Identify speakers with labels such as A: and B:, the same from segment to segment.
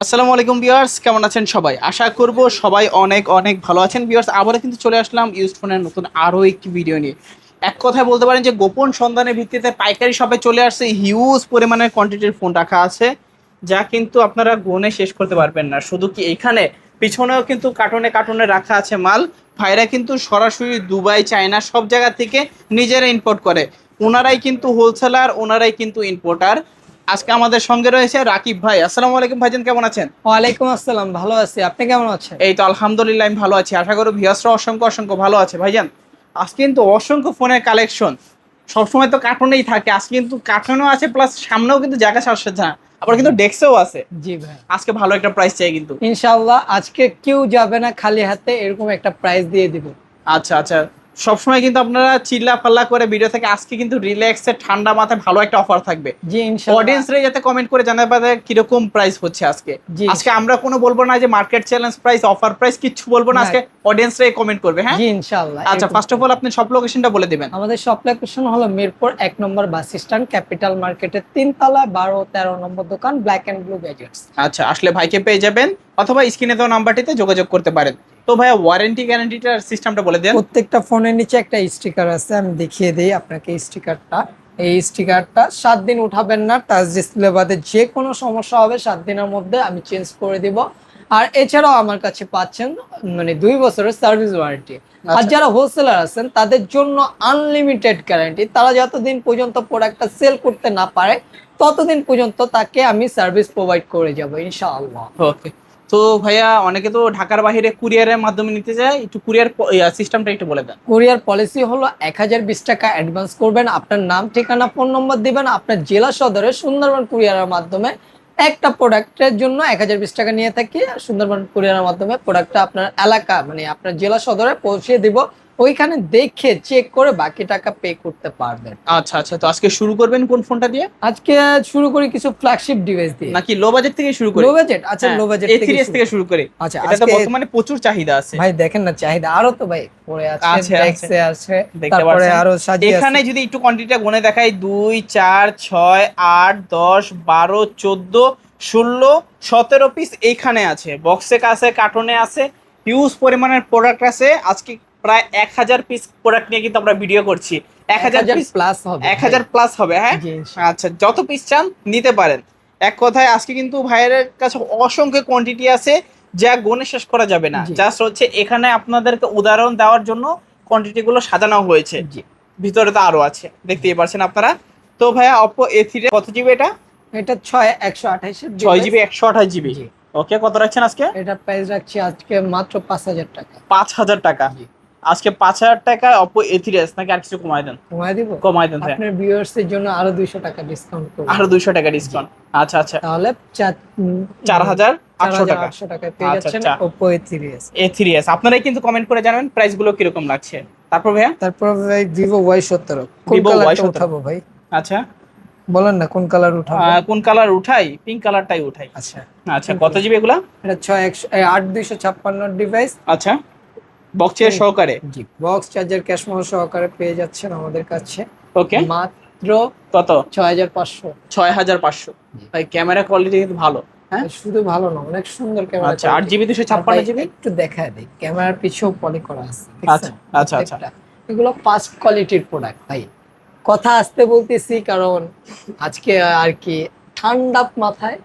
A: আসসালামু আলাইকুম ভিউয়ার্স, কেমন আছেন সবাই? আশা করব সবাই অনেক অনেক ভালো আছেন। ভিউয়ার্স, আবারও কিন্তু চলে আসলাম ইউজ ফোনের নতুন আরও একটি ভিডিও নিয়ে। এক কথায় বলতে পারেন যে গোপন সন্ধানের ভিত্তিতে পাইকারি শপে চলে আসছে হিউজ পরিমাণের কোয়ান্টিটির ফোন রাখা আছে, যা কিন্তু আপনারা গুনে শেষ করতে পারবেন না। শুধু কি এখানে? পিছনেও কিন্তু কার্টুনে কার্টুনে রাখা আছে মাল। ভাইরা কিন্তু সরাসরি দুবাই, চায়না সব জায়গা থেকে নিজেরা ইম্পোর্ট করে। ওনারাই কিন্তু হোলসেলার ওনারাই কিন্তু ইম্পোর্টার আজকে আমাদের সঙ্গে রয়েছে রাকিব ভাই। আসসালামু আলাইকুম ভাইজান কেমন আছেন?
B: ওয়ালাইকুম আসসালাম ভালো আছি। আপনি কেমন আছেন?
A: এই তো আলহামদুলিল্লাহ আমি ভালো আছি। আশা করি ভিয়াসরা অসংখ্য অসংখ্য ভালো আছে। ভাইজান আজকে কিন্তু অসংখ্য ফোনের কালেকশন। সবসময় তো কার্টুনেই থাকে আজকে কিন্তু কার্টুনও আছে প্লাস সামনেও কিন্তু জায়গা সারছে না আবার কিন্তু ডেস্কেও আছে।
B: জি ভাই।
A: আজকে ভালো একটা প্রাইস চাই কিন্তু।
B: ইনশাআল্লাহ আজকে কেউ যাবে না খালি হাতে এরকম একটা প্রাইস দিয়ে দিব।
A: আচ্ছা আচ্ছা। সবসময় কিন্তু আপনারা চিল্লা পাল্লা করে ভিডিও থেকে আজকে কিন্তু রিল্যাক্সে ঠান্ডা মাথায় ভালো একটা অফার থাকবে।
B: জি ইনশাআল্লাহ
A: অডিয়েন্সরা যাতে কমেন্ট করে জানাতে পারে কীরকম প্রাইস হচ্ছে আজকে। আজকে আমরা কোনো বলব না যে market challenge price offer price কিছু বলব না। আজকে অডিয়েন্সরাই কমেন্ট করবে হ্যাঁ?
B: জি ইনশাআল্লাহ
A: আচ্ছা ফার্স্ট অফ অল আপনি সব লোকেশনটা বলে দিবেন।
B: আমাদের শপ লোকেশন হলো মিরপুর এক নম্বর বাস স্ট্যান্ড ক্যাপিটাল মার্কেটের তিনতলা বারো তেরো নম্বর দোকান ব্ল্যাক অ্যান্ড ব্লু গ্যাজেটস
A: আচ্ছা আসলে ভাইকে পেয়ে যাবেন অথবা স্ক্রিনে দেওয়া নাম্বারটিতে যোগাযোগ করতে পারেন। তো ভাইয়া ওয়ারেন্টি গ্যারান্টিটার সিস্টেমটা বলে দেন।
B: প্রত্যেকটা ফোনের নিচে একটা স্টিকার আছে আমি দেখিয়ে দিই আপনাকে স্টিকারটা এই স্টিকারটা সাত দিন উঠাবেন না টাচ ডিসপ্লে বাদে যে কোনো সমস্যা হবে সাত দিনের মধ্যে আমি চেঞ্জ করে দিব। আর এছাড়াও আমার কাছে পাচ্ছেন মানে দুই বছরের সার্ভিস ওয়ারেন্টি আর
A: আচ্ছা।
B: যারা হোলসেলার আছেন তাদের জন্য আনলিমিটেড গ্যারান্টি তারা যতদিন পর্যন্ত প্রোডাক্টটা সেল করতে না পারে ততদিন পর্যন্ত তাকে আমি সার্ভিস প্রোভাইড করে যাব ইনশাআল্লাহ।
A: ওকে তো ভাইয়া, অনেকে তো ঢাকার বাইরে কুরিয়ারের মাধ্যমে নিতে যায় একটু কুরিয়ার সিস্টেমটা একটু বলে দেন।
B: কুরিয়ার পলিসি হলো এক হাজার বিশ টাকা অ্যাডভান্স করবেন, আপনার নাম, ঠিকানা ফোন নম্বর দিবেন, আপনার জেলা সদরে সুন্দরবন কুরিয়ারের মাধ্যমে। একটা প্রোডাক্টের জন্য এক হাজার বিশ টাকা নিয়ে থাকি সুন্দরবন কুরিয়ারের মাধ্যমে প্রোডাক্টটা আপনার এলাকা মানে আপনার জেলা সদরে পৌঁছে দিব। ওইখানে দেখে চেক করে বাকি টাকা পে করতে পারবেন।
A: আচ্ছা আচ্ছা তো আজকে শুরু করবেন কোন ফোনটা দিয়ে?
B: আজকে শুরু করি কিছু ফ্ল্যাগশিপ ডিভাইস দিয়ে।
A: নাকি লো বাজেট থেকে শুরু করি?
B: লো বাজেট আচ্ছা লো বাজেট
A: এ থ্রি থেকে শুরু করি।
B: আচ্ছা
A: এটা তো বর্তমানে প্রচুর চাহিদা আছে।
B: ভাই দেখেন না চাহিদা আরও তো ভাই পরে আছে ডেক্সে আছে। তারপরে আরও সাজিয়ে
A: এখানে যদি একটু কোয়ান্টিটিটা গুনে দেখাই দুই চার ছয় আট দশ বারো চোদ্দ ষোলো সতেরো পিস এইখানে আছে। বক্সে আছে কার্টুনে আছে। হিউজ পরিমাণের প্রোডাক্ট আছে। আজকে প্রায় এক হাজার পিস প্রোডাক্ট নিয়ে কিন্তু আমরা ভিডিও করছি। এক হাজার পিস
B: প্লাস হবে
A: এক হাজার প্লাস হবে হ্যাঁ? আচ্ছা যত পিস চান নিতে পারেন। এক কথায় আজকে কিন্তু ভাইয়ের কাছে অসংখ্য কোয়ান্টিটি আছে যা গনে শেষ করা যাবে না। জাস্ট হচ্ছে এখানে আপনাদেরকে উদাহরণ দেওয়ার জন্য কোয়ান্টিটি গুলো সাজানো হয়েছে। ভিতরে তো আরও আছে দেখতেই পারছেন আপনারা। তো ভাইয়া অপো এ থ্রি কত জিবি এটা?
B: এটা ছয় একশো আঠাইশের
A: ছয় জিবি একশো আঠাশ জিবি। ওকে কত রাখছেন আজকে?
B: এটা প্রাইস রাখছি আজকে মাত্র পাঁচ হাজার টাকা।
A: পাঁচ হাজার টাকা। আজকে পাঁচ হাজার টাকা অপো এ থ্রি এস নাকি আর কিছু কমাই দেন?
B: কমায় দিব?
A: কমাই দেন
B: আপনার ভিউয়ার্স এর জন্য আরও দুইশো টাকা ডিসকাউন্ট করব।
A: আরও দুইশো টাকা ডিসকাউন্ট আচ্ছা আচ্ছা।
B: তাহলে চার-
A: হাজার আটশো টাকা।
B: আটশো টাকায় পেয়ে
A: আচ্ছা,
B: যাচ্ছেন। Oppo A three S
A: A three S আপনারাই কিন্তু কমেন্ট করে জানাবেন প্রাইসগুলো কীরকম লাগছে। তারপর ভাইয়া?
B: তারপর ভাই ভিভো ওয়াই সতেরো।
A: Y17
B: উঠাবো ভাই?
A: আচ্ছা।
B: বলেন না কোন কালার উঠাবো?
A: কোন কালার উঠাই পিঙ্ক কালারটাই উঠাই।
B: আচ্ছা।
A: আচ্ছা কত জিবি এগুলা?
B: এটা ছয় একশো আট দুইশো ছাপ্পান্ন ডিভাইস
A: আচ্ছা। বক্সের। সহকারে?
B: জি বক্স চার্জার ক্যাশ মোহর সহকারে পেয়ে যাচ্ছেন আমাদের কাছে।
A: ওকে
B: মাত্র
A: কত?
B: ছয় হাজার পাঁচশো।
A: ছয় হাজার পাঁচশো। ভাই ক্যামেরা কোয়ালিটি কিন্তু ভালো হ্যাঁ?
B: শুধু ভালো না অনেক সুন্দর ক্যামেরা
A: আচ্ছা আট জিবি দুশো ছাপ্পান্ন জিবি
B: একটু দেখায় দিই ক্যামেরার পিছেও পলি করা আছে
A: আচ্ছা, আচ্ছা, আচ্ছা।
B: এগুলো ফার্স্ট কোয়ালিটির প্রোডাক্ট ভাই। কথা আসতে বলতেছি কারণ আজকে আর কি ঠান্ডা মাথায়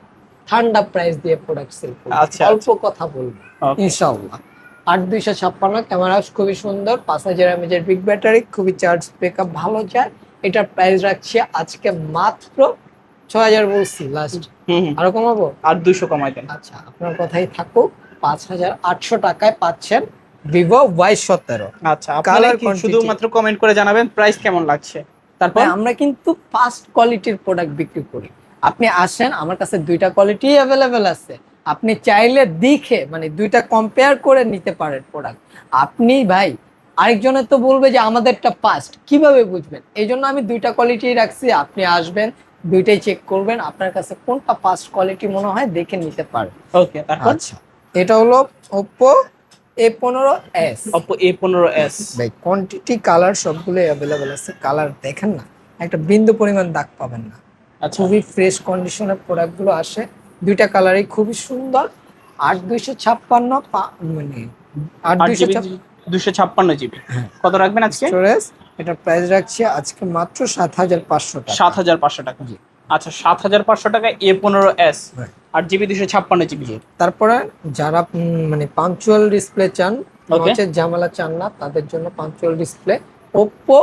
B: ঠান্ডা প্রাইস দিয়ে প্রোডাক্ট সেল
A: আচ্ছা,
B: অল্প কথা বলব ইনশাআল্লাহ। আট দুইশো ছাপ্পান্ন ক্যামেরা খুবই সুন্দর পাঁচ হাজার এমএজের বিগ ব্যাটারি খুবই চার্জ ব্যাকআপ ভালো যায় এটার প্রাইস রাখছি আজকে মাত্র ছয় হাজার বলছি লাস্ট। আরও কমাবো?
A: আর দুশো কমাই দেন।
B: আচ্ছা আপনার কথাই থাকুক পাঁচ হাজার আটশো টাকায় পাচ্ছেন ভিভো ওয়াই সতেরো।
A: আচ্ছা আপনারা
B: Colour
A: কি
B: quantity।
A: শুধুমাত্র কমেন্ট করে জানাবেন প্রাইস কেমন লাগছে? তারপর?
B: আমরা কিন্তু ফার্স্ট কোয়ালিটির প্রোডাক্ট বিক্রি করি। আপনি আসেন আমার কাছে দুইটা কোয়ালিটি অ্যাভেলেবেল আছে। আপনি চাইলে দেখে মানে দুইটা কম্পেয়ার করে নিতে পারেন প্রোডাক্ট আপনি ভাই আরেকজনের তো বলবে যে আমাদেরটা ফার্স্ট কীভাবে বুঝবেন? এই জন্য আমি দুইটা কোয়ালিটি রাখছি আপনি আসবেন দুইটাই চেক করবেন আপনার কাছে কোনটা পাস্ট কোয়ালিটি মনে হয় দেখে নিতে পারেন।
A: ওকে
B: আচ্ছা এটা হলো ওপো এ পনেরো এস
A: অপো এ পনেরো এস
B: ভাই কোয়ান্টিটি কালার সবগুলো অ্যাভেলেবেল আছে কালার দেখেন না একটা বিন্দু পরিমাণ দাগ পাবেন না।
A: আচ্ছা।
B: খুবই ফ্রেশ কন্ডিশনের প্রোডাক্টগুলো আসে। দুইটা কালারই খুবই সুন্দর। আট দুইশো ছাপ্পান্ন মানে আট দুইশো
A: দুশো ছাপ্পান্ন জিবি।
B: হ্যাঁ।
A: কত রাখবেন আজকে?
B: স্টোরেজ এটার প্রাইস রাখছি আজকে মাত্র সাত হাজার পাঁচশো টাকা।
A: সাত হাজার পাঁচশো টাকা।
B: জি।
A: আচ্ছা সাত হাজার পাঁচশো টাকা এ পনেরো এস।
B: Right.
A: আট জিবি দুশো ছাপ্পান্ন জিবি।
B: তারপরে যারা মানে পাঞ্চুয়াল ডিসপ্লে চান. হচ্ছে ঝামেলা চান না তাদের জন্য punch hole display. Oppo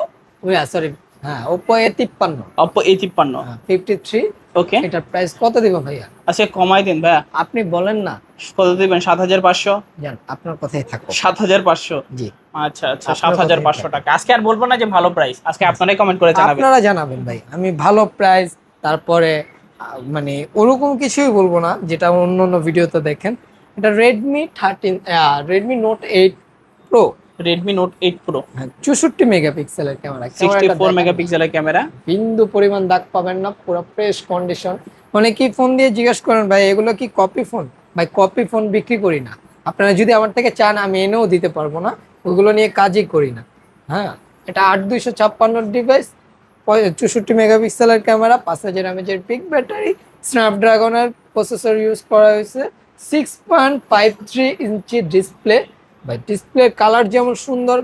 B: sorry হ্যাঁ ওপ্পো এ তিপ্পান্ন।
A: অপো এ তিপ্পান্ন।
B: Fifty three
A: okay.
B: এটার প্রাইস কত দিব ভাইয়া?
A: আচ্ছা কমাই দিন ভাইয়া।
B: আপনি বলেন না।
A: কত দিবেন? সাত হাজার পাঁচশো?
B: জান আপনার কথাই থাকো
A: সাত হাজার পাঁচশো?
B: জি।
A: আচ্ছা আচ্ছা সাত হাজার পাঁচশো টাকা। আজকে আর বলব না যে ভালো প্রাইস আজকে আপনারাই কমেন্ট করে জানাবেন।
B: আপনারা জানাবেন ভাই। আমি ভালো প্রাইস তারপরে মানে ওরকম কিছুই বলব না যেটা অন্য অন্য ভিডিওতে দেখেন। এটা Redmi thirteen Redmi note eight pro
A: Redmi note eight pro
B: চৌষট্টি মেগাপিক্সেলের ক্যামেরা
A: সিক্সটি ফোর মেগাপিক্সেলের ক্যামেরা
B: বিন্দু পরিমাণ দাগ পাবেন না পুরো ফ্রেশ কন্ডিশন মানে কি ফোন দিয়ে জিজ্ঞেস করেন ভাই এগুলো কি কপি ফোন ভাই কপি ফোন বিক্রি করি না। আপনারা যদি আমার থেকে চান আমি এনেও দিতে পারব না। ওগুলো নিয়ে কাজই করি না। হ্যাঁ এটা আট দুইশো ছাপ্পান্ন ডিভাইস চৌষট্টি মেগাপিক্সেলের ক্যামেরা পাঁচ হাজার এমএচের পিক ব্যাটারি স্ন্যাপড্রাগনের প্রসেসর ইউজ করা হয়েছে। Six point five three inch display ভাই ডিসপ্লে কালার যেমন সুন্দর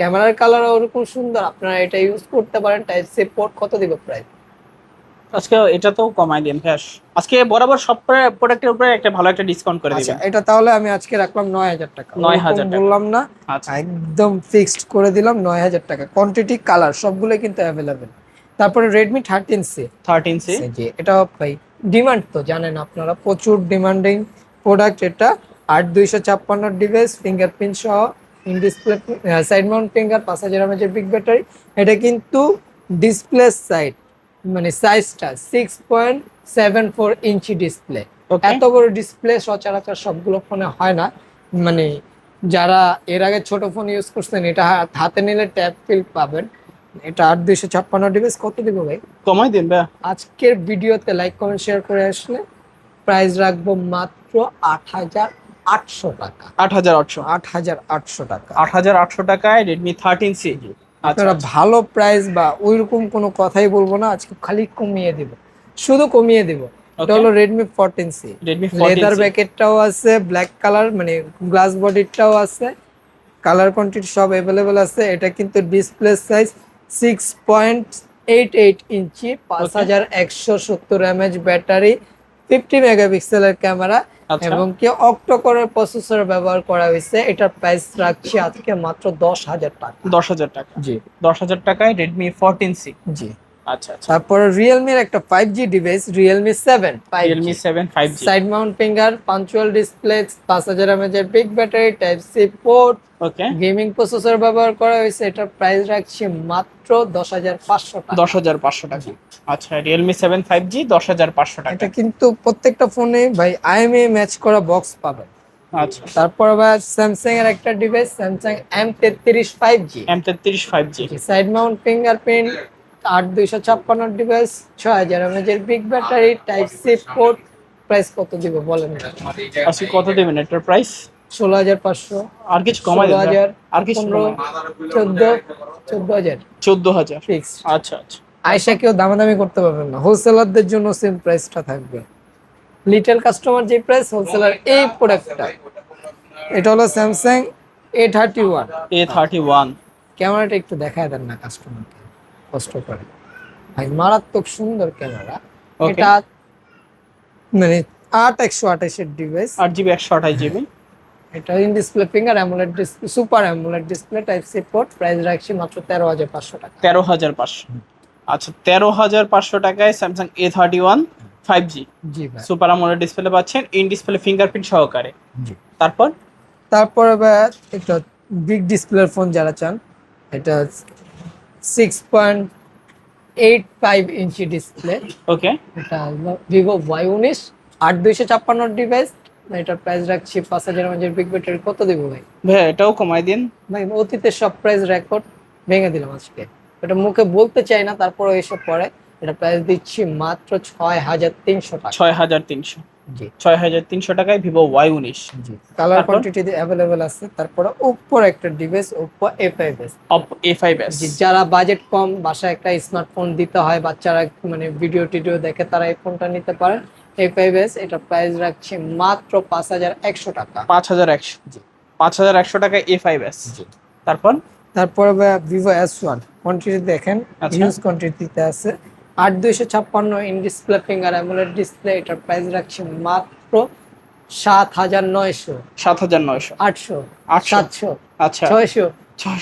B: ক্যামেরার কালার ওরকম সুন্দর আপনারা এটা ইউজ করতে পারেন টাইপ সি পোর্ট কত দিব প্রাইস
A: আজকে এটা তো কমাই দিন ভ্যাস আজকে বরাবর সব প্রোডাক্টের উপরে একটা ভালো একটা ডিসকাউন্ট করে
B: আচ্ছা
A: দিবেন।
B: এটা তাহলে আমি আজকে রাখলাম নয় হাজার টাকা।
A: 9,000
B: ওরকম
A: টাকা।
B: বললাম না
A: আচ্ছা।
B: একদম ফিক্সড করে দিলাম নয় হাজার টাকা। কোয়ান্টিটি কালার সবগুলো কিন্তু অ্যাভেলেবেল তারপরে সি
A: থার্টিন সি
B: জি এটা ভাই ডিমান্ড তো জানেন আপনারা প্রচুর ডিমান্ডিং প্রোডাক্ট এটা। আট দুইশো ছাপ্পান্ন ডিভাইস ফিঙ্গারপ্রিন্ট সহ in display side mount finger পাঁচ হাজার এমএচের বিগ ব্যাটারি এটা কিন্তু ডিসপ্লে সাইড মানে সাইজটা six point seven four inch display এত বড় ডিসপ্লে সচরাচর সবগুলো ফোনে হয় না। মানে যারা এর আগে ছোট ফোন ইউজ করছেন এটা হাতে নিলে ট্যাপ ফিল পাবেন। এটা আট দুইশো ছাপ্পান্ন ডিভাইস কত দিব ভাই?
A: কমাই দিন ভাইয়া
B: আজকের ভিডিওতে লাইক কমেন্ট শেয়ার করে আসলে প্রাইস রাখব মাত্র আট হাজার আটশো টাকা।
A: আট হাজার আটশো।
B: আট হাজার আটশো টাকা।
A: আট হাজার আটশো টাকায় রেডমি থার্টিন সি
B: আপনারা ভালো প্রাইস বা ওইরকম কোনো কথাই বলব না আজকে খালি কমিয়ে দিব। শুধু কমিয়ে দিব। এটা হলো Redmi fourteen C
A: Redmi
B: leather ব্যাকেটটাও আছে ব্ল্যাক কালার মানে গ্লাস বডিটাও আছে কালার কোয়ান্টিটি সব অ্যাভেলেবেল আছে। এটা কিন্তু display size six point eight eight inch পাঁচ হাজার একশো সত্তর এমএচ ব্যাটারি ফিফটি মেগাপিক্সেলের ক্যামেরা
A: আচ্ছা।
B: এবং কি অক্টোকরের প্রসেসর ব্যবহার করা হয়েছে। এটার প্রাইস রাখছি আজকে মাত্র দশ হাজার টাকা।
A: দশ হাজার টাকা।
B: জি।
A: দশ হাজার টাকায় রেডমি ফোরটিন সি
B: জি।
A: আচ্ছা আচ্ছা।
B: তারপরে রিয়েলমির একটা five G device Realme seven
A: Realme seven five
B: side mount finger punch hole display পাঁচ হাজার এমএচের big battery type C port
A: okay
B: gaming processor ব্যবহার করা হয়েছে এটার প্রাইস রাখছি মাত্র দশ হাজার পাঁচশো টাকা।
A: দশ হাজার পাঁচশো টাকা। আচ্ছা রিয়েলমি সেভেন ফাইভ জি দশ হাজার পাঁচশো টাকা।
B: এটা কিন্তু প্রত্যেকটা ফোনে ভাই আইএমএ ম্যাচ করা বক্স পাবেন।
A: আচ্ছা।
B: তারপর আবার স্যামসাং এর একটা ডিভাইস স্যামসাং এম তেত্রিশ ফাইভ জি
A: এম তেত্রিশ five G
B: side mount fingerprint আট দুইশো ছাপ্পান্ন ডিভাইস ছয় হাজার এমএচের big battery type C port price কত দিব বলেন?
A: আজকে কত দেবেন? এটার প্রাইস
B: ষোলো হাজার পাঁচশো।
A: আর কিছু কমাই
B: ষোলো হাজার
A: আর কিছু
B: চোদ্দ চোদ্দ হাজার।
A: চোদ্দ হাজার?
B: ফিক্স
A: আচ্ছা আচ্ছা।
B: আয়সা কেউ দামাদামি করতে পারবেন না। হোলসেলারদের জন্য সেম প্রাইসটা থাকবে। লিটল কাস্টমার যে প্রাইস হোলসেলার এই প্রোডাক্টটা এটা হলো Samsung A thirty one
A: A thirty one
B: ক্যামেরাটা একটু দেখায় দেন না কাস্টমারকে কষ্ট করে। ভাই মারাত্মক সুন্দর ক্যামেরা। এটা মানে আট একশো আঠাশের ডিভাইস
A: আট জিবি একশো আঠাশ জিবি।
B: এটা in display finger amoled display super amoled display type C port price রাখছি মাত্র তেরো হাজার পাঁচশো টাকা।
A: তেরো হাজার পাঁচশো। আচ্ছা তেরো হাজার পাঁচশো টাকায় Samsung A thirty one five G
B: G
A: super amoled display পাচ্ছেন ইন ডিসপ্লে ফিঙ্গারপ্রিন্ট সহকারে। তারপর?
B: তারপর আবার একটা বিগ ডিসপ্লের ফোন যারা চান এটা six point eight five inch display
A: okay
B: এটা ভিভো ওয়াই উনিশ আট দুইশো ছাপ্পান্ন ডিভাইস এটার প্রাইস রাখছি পাঁচ হাজার মাঝের বিগ ব্যাটারি কত দেবো ভাই?
A: ভাই এটাও কমাই দিন।
B: ভাই অতীতের সব প্রাইস রেকর্ড ভেঙে দিলাম আজকে। এটা মুখে বলতে চাই না তারপরে এসব পরে এটা প্রাইস দিচ্ছি মাত্র ছয় হাজার তিনশো টাকা।
A: ছয় হাজার তিনশো।
B: জি।
A: ছয় হাজার তিনশো টাকায় ভিভো ওয়াই উনিশ।
B: জি। কালার? কোয়ান্টিটি অ্যাভেলেবেল আছে। তারপরে ওপ্পোর একটা device Oppo A five S
A: Oppo A five S
B: যে যারা বাজেট কম বাসায় একটা স্মার্টফোন দিতে হয় বাচ্চারা মানে ভিডিও টিডিও দেখে তারা এই ফোনটা নিতে পারেন এ ফাইভ এস এটা প্রাইস রাখছি মাত্র পাঁচ হাজার একশো টাকা।
A: পাঁচ হাজার একশো।
B: জি।
A: পাঁচ হাজার একশো টাকা এ ফাইভ এস তারপর?
B: তারপরে ভিভো এস ওয়ান কোয়ান্টিটি দেখেন
A: আচ্ছা।
B: হিউজ কোয়ান্টিটিতে আছে। আট দুইশো ছাপ্পান্ন in display finger amoled display এটার প্রাইস রাখছি মাত্র সাত হাজার নয়শো।
A: সাত হাজার নয়শো।
B: আটশো সাতশো
A: আচ্ছা।
B: ছয়শো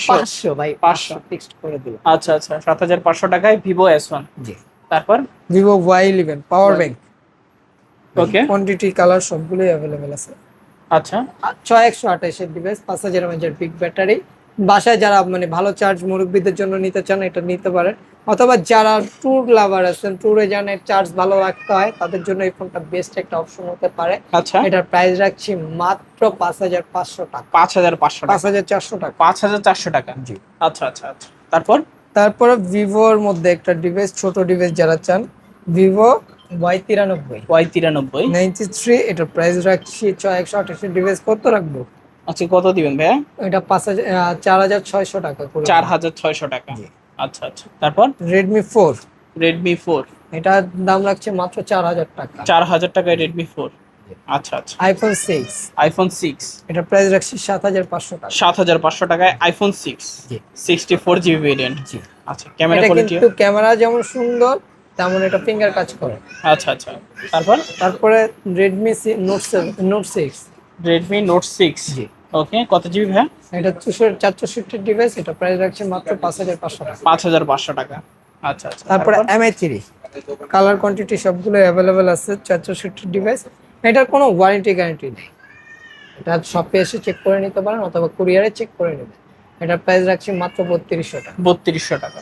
B: পাঁচশো ভাই পাঁচশো। ফিক্সড করে দিল
A: আচ্ছা আচ্ছা সাত হাজার পাঁচশো টাকায় ভিভো এস ওয়ান
B: জি।
A: তারপর?
B: Vivo Y eleven power bank
A: okay
B: quantity colour সবগুলোই অ্যাভেলেবেল আছে।
A: আচ্ছা।
B: ছয় একশো আঠাশের ডিভাইস পাঁচ হাজার এমএচের বিগ ব্যাটারি বাসায় যারা মানে ভালো চার্জ মুরব্বীদের জন্য নিতে চান এটা নিতে পারেন। অথবা যারা ট্যুর লাভার আছেন ট্যুরে যান চার্জ ভালো রাখতে হয় তাদের জন্য এই ফোনটা বেস্ট একটা অপশন হতে পারে।
A: আচ্ছা।
B: এটার প্রাইস রাখছি মাত্র পাঁচ হাজার পাঁচশো টাকা।
A: পাঁচ হাজার পাঁচশো
B: পাঁচ
A: টাকা
B: হাজার চারশো টাকা।
A: পাঁচ হাজার চারশো টাকা।
B: জি।
A: আচ্ছা আচ্ছা আচ্ছা। তারপর?
B: তারপরে ভিভোর মধ্যে একটা ডিভাইস ছোট ডিভাইস যারা চান ভিভো ওয়াই তিরানব্বই।
A: ওয়াই তিরানব্বই।
B: নাইনটি থ্রি এটার প্রাইস রাখছি ছয় একশো আঠাশের ডিভাইস কত রাখব?
A: আচ্ছা কত দিবেন ভাইয়া?
B: এটা পাঁচ হাজার চার হাজার ছয়শো টাকা
A: চার হাজার ছয়শো টাকা। আচ্ছা আচ্ছা। তারপর?
B: রেডমি ফোর
A: রেডমি ফোর
B: এটার দাম রাখছে মাত্র চার হাজার টাকা।
A: চার হাজার টাকায় রেডমি ফোর আচ্ছা আচ্ছা।
B: আইফোন সিক্স
A: আইফোন সিক্স
B: এটার প্রাইস রাখছি সাত হাজার পাঁচশো টাকা।
A: সাত হাজার পাঁচশো টাকায় আইফোন সিক্স
B: জি।
A: সিক্সটি ফোর জিবি ভেরিয়েন্ট
B: জি।
A: আচ্ছা ক্যামেরা কোয়ালিটি
B: কিন্তু ক্যামেরা যেমন সুন্দর তেমন এটা ফিঙ্গার কাজ করে।
A: আচ্ছা আচ্ছা। তারপর?
B: তারপরে Redmi note seven note six
A: Redmi note six
B: জি।
A: ওকে কত জিবি ভাইয়া?
B: এটা দুশো চার চৌষট্টির ডিভাইস এটা প্রাইস রাখছে মাত্র পাঁচ হাজার পাঁচশো টাকা।
A: পাঁচ হাজার পাঁচশো টাকা। আচ্ছা আচ্ছা
B: তারপরে এমআই থ্রি কালার কোয়ান্টিটি সবগুলো অ্যাভেলেবেল আছে চার চৌষট্টির ডিভাইস এটার কোনো ওয়ারেন্টি গ্যারান্টি নেই। এটা শপে এসে চেক করে নিতে পারেন অথবা কুরিয়ারে চেক করে নেবেন। এটার প্রাইস রাখছি মাত্র বত্রিশশো টাকা।
A: বত্রিশশো টাকা।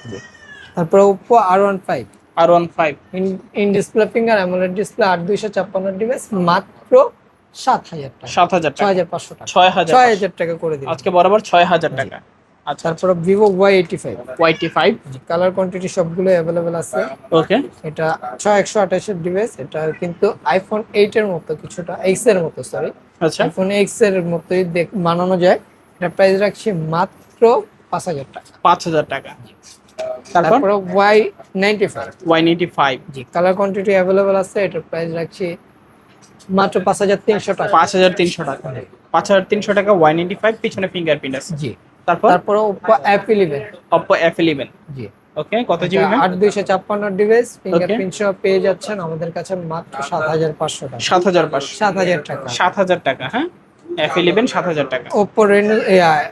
B: তারপরে Oppo R one five
A: R one five
B: in display finger amoled display আট দুইশো ছাপ্পান্ন ডিভাইস মাত্র সাত হাজার টাকা।
A: সাত হাজার
B: ছয় হাজার পাঁচশো টাকা।
A: ছয় হাজার
B: ছয় হাজার টাকা করে দিন
A: আজকে বরাবর ছয় হাজার টাকা। আচ্ছা।
B: তারপরে Vivo Y eighty five
A: YT five
B: colour quantity সবগুলো অ্যাভেলেবেল আছে।
A: ওকে
B: এটা ছয় একশো আঠাশের ডিভাইস এটা কিন্তু আইফোন এইট এর মতো কিছুটা এক্সের মতো সরি
A: আচ্ছা।
B: আইফোন এক্সের মতোই বানানো যায়। এটা প্রাইস রাখছি মাত্র পাঁচ হাজার টাকা।
A: পাঁচ হাজার টাকা। তারপর?
B: Y ninety five
A: Y eighty five
B: G colour quantity available আছে। এটার প্রাইস রাখছি মাত্র পাঁচ হাজার তিনশো টাকা।
A: পাঁচ হাজার তিনশো টাকা। পাঁচ হাজার তিনশো টাকা ওয়াই এইটি ফাইভ পিছনে ফিঙ্গারপ্রিন্ট আছে।
B: জি।
A: তারপর?
B: তারপরে Oppo F eleven
A: Oppo F eleven
B: জি।
A: ওকে কত জিবি
B: আট দুইশো ছাপ্পান্ন ডিভাইস ফিঙ্গারপ্রিন্ট সহ পেয়ে যাচ্ছেন আমাদের কাছে মাত্র সাত হাজার পাঁচশো টাকা।
A: সাত হাজার পাঁচশো।
B: সাত হাজার টাকা।
A: সাত হাজার টাকা হ্যাঁ? এফ ইলেভেন সাত হাজার টাকা।
B: ওপো রেনো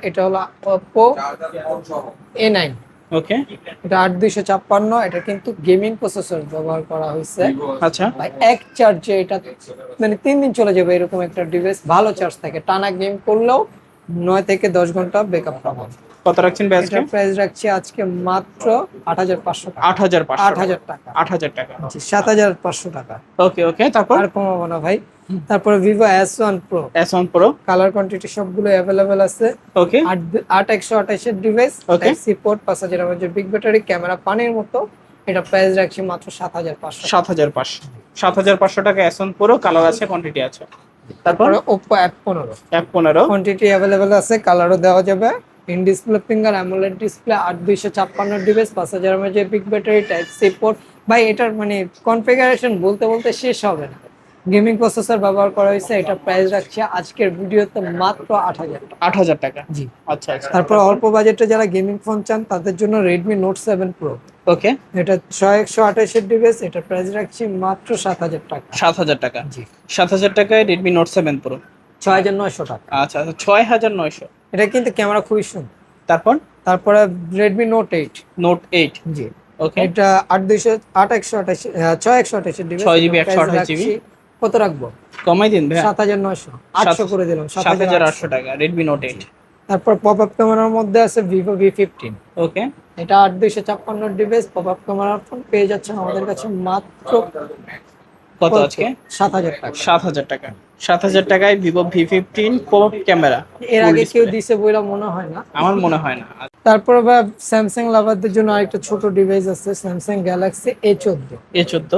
B: এটা হলো ওপো এ নাইন
A: ওকে
B: এটা আট দুইশো ছাপ্পান্ন এটা কিন্তু গেমিং প্রসেসর ব্যবহার করা হয়েছে।
A: আচ্ছা।
B: ভাই এক চার্জে এটা মানে তিন দিন চলে যাবে এরকম একটা ডিভাইস ভালো চার্জ থাকে। টানা গেম করলেও নয় থেকে দশ ঘণ্টা ব্যাকআপ পাবেন
A: কত রাখছেন ব্যাচটা
B: এটার প্রাইস রাখছি আজকে মাত্র আট হাজার পাঁচশো টাকা।
A: আট হাজার পাঁচশো
B: আট হাজার টাকা।
A: আট হাজার টাকা।
B: জি, সাত হাজার পাঁচশো টাকা।
A: ওকে ওকে তারপর?
B: আর কমাবো না ভাই। তারপরে Vivo S one pro
A: S one pro
B: colour quantity সবগুলো অ্যাভেলেবেল আছে।
A: ওকে।
B: আট আট একশো আঠাশের ডিভাইস
A: Okay.
B: সি পোর্ট পাঁচ হাজার এমএচের বিগ ব্যাটারি ক্যামেরা পানির মতো। এটা প্রাইস রাখছি মাত্র সাত হাজার পাঁচশো
A: সাত হাজার পাঁচশো। সাত হাজার পাঁচশো টাকা এস ওয়ান প্রো কালার আছে কোয়ান্টিটি আছে। তারপর?
B: পনেরো।
A: এক পনেরো।
B: কোয়ান্টিটি অ্যাভেলেবেল আছে কালারও দেওয়া যাবে। In display finger amoled display আট দুইশো ছাপ্পান্ন ডিভাইস পাঁচ হাজার এমএচের big battery type C port ভাই এটার মানে কনফিগারেশন বলতে বলতে শেষ হবে না। গেমিং প্রসেসর ব্যবহার করা হয়েছে এটা প্রাইস রাখছি আজকের ভিডিওতে মাত্র আট হাজার
A: আট হাজার টাকা?
B: জি।
A: আচ্ছা আচ্ছা।
B: তারপর অল্প বাজেটে যারা গেমিং ফোন চান তাদের জন্য Redmi note seven pro
A: okay
B: এটা ছয় একশো আঠাশের ডিভাইস এটা প্রাইস রাখছি মাত্র সাত হাজার টাকা।
A: সাত হাজার টাকা।
B: জি।
A: সাত হাজার টাকায় রেডমি নোট সেভেন প্রো
B: ছয় হাজার নয়শো টাকা।
A: আচ্ছা আচ্ছা ছয় হাজার নয়শো।
B: এটা কিন্তু ক্যামেরা খুবই সুন্দর।
A: তারপর?
B: তারপরে Redmi note eight
A: note eight
B: জি।
A: ওকে
B: এটা আট দুইশো আট একশো আঠাশি ছয় একশো আঠাশের ডিভাইস
A: 6 GB 128 GB
B: কত রাখব?
A: কমাই দিন ভাই
B: সাত হাজার নয়শো আটশো করে দিলাম
A: সাত হাজার আটশো টাকা রেডমি নোট এইট
B: তারপর পপ আপ ক্যামেরার মধ্যে আছে ভিভো ভি ফিফটিন
A: ওকে
B: এটা আট দুইশো ছাপ্পান্ন ডিভাইস পপ আপ ক্যামেরার ফোন পেয়ে যাচ্ছেন আমাদের কাছে মাত্র
A: কত আজকে?
B: সাত হাজার টাকা।
A: সাত হাজার টাকা। সাত হাজার টাকায় Vivo V fifteen pop camera
B: এর আগে কেউ দিছে বইলা মনে হয় না।
A: আমার মনে হয় না।
B: তারপর ভাই স্যামসাং লাভারদের জন্য আরেকটা ছোট ডিভাইস আছে স্যামসাং গ্যালাক্সি এ চোদ্দ।
A: এ চোদ্দ?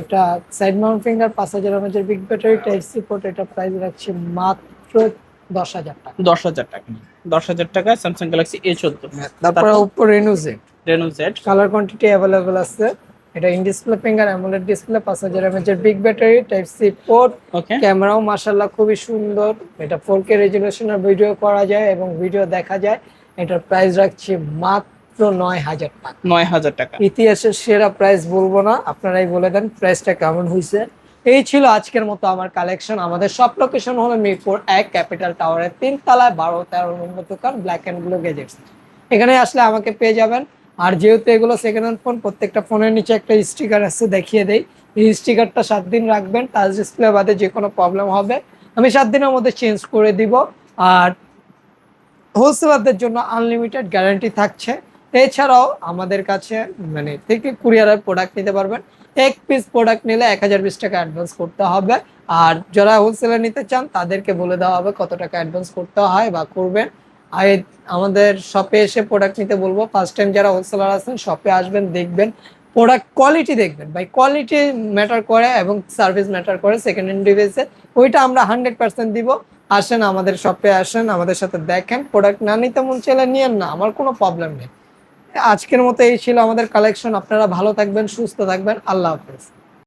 B: এটা সাইড মাউন্ট ফিঙ্গার পাঁচ হাজার এমএচের big battery type C port এটা প্রাইস রাখছি মাত্র দশ হাজার টাকা।
A: দশ হাজার টাকা। দশ হাজার টাকা স্যামসাং গ্যালাক্সি এ চোদ্দ।
B: তারপরে Oppo Reno Z
A: Reno Z
B: colour quantity available আছে। এটা in display finger AMOLED display পাঁচ হাজার এমএচের big battery type C port ক্যামেরাও মাশাল্লাহ খুবই সুন্দর। এটা ফোর কে রেজুলেশনের ভিডিও করা যায় এবং ভিডিও দেখা যায়। এটার প্রাইস রাখছি মাত্র নয় হাজার টাকা।
A: নয় হাজার টাকা।
B: ইতিহাসের সেরা প্রাইস বলব না আপনারাই বলে দেন প্রাইসটা কেমন হয়েছে এই ছিল আজকের মতো আমার কালেকশন আমাদের সব লোকেশন হলো মিরপুর এক ক্যাপিটাল টাওয়ারের তিন তলায় বারো তেরো নম্বর দোকান ব্ল্যাক অ্যান্ড ব্লু গেজেটস এখানে আসলে আমাকে পেয়ে যাবেন। আর যেহেতু এগুলো সেকেন্ড হ্যান্ড ফোন প্রত্যেকটা ফোনের নিচে একটা স্টিকার আছে, দেখিয়ে দেই। এই স্টিকারটা সাত দিন রাখবেন টাচ ডিসপ্লে বাদে যে কোনো প্রবলেম হবে। আমি সাত দিনের মধ্যে চেঞ্জ করে দিব। আর হোলসেলারদের জন্য আনলিমিটেড গ্যারান্টি থাকছে। এছাড়াও আমাদের কাছে মানে থেকে কুরিয়ারের প্রোডাক্ট নিতে পারবেন। এক পিস প্রোডাক্ট নিলে এক হাজার বিশ টাকা অ্যাডভান্স করতে হবে। আর যারা হোলসেলার নিতে চান, তাদেরকে বলে দেওয়া হবে কত টাকা অ্যাডভান্স করতে হয় বা করবেন। আমাদের শপে এসে প্রোডাক্ট নিতে বলব। ফার্স্ট টাইম যারা হোলসেলার আছেন শপে আসবেন, দেখবেন প্রোডাক্ট কোয়ালিটি দেখবেন। ভাই কোয়ালিটি ম্যাটার করে এবং সার্ভিস ম্যাটার করে সেকেন্ড হ্যান্ড ডিভাইসে ওইটা আমরা হান্ড্রেড পার্সেন্ট দিব। আসেন আমাদের শপে আসেন, আমাদের সাথে দেখেন। প্রোডাক্ট না নিতে মন চাইলে নিয়েন না, আমার কোনো প্রবলেম নেই। আজকের মতো এই ছিল আমাদের কালেকশন আপনারা ভালো থাকবেন, সুস্থ থাকবেন। আল্লাহ হাফেজ।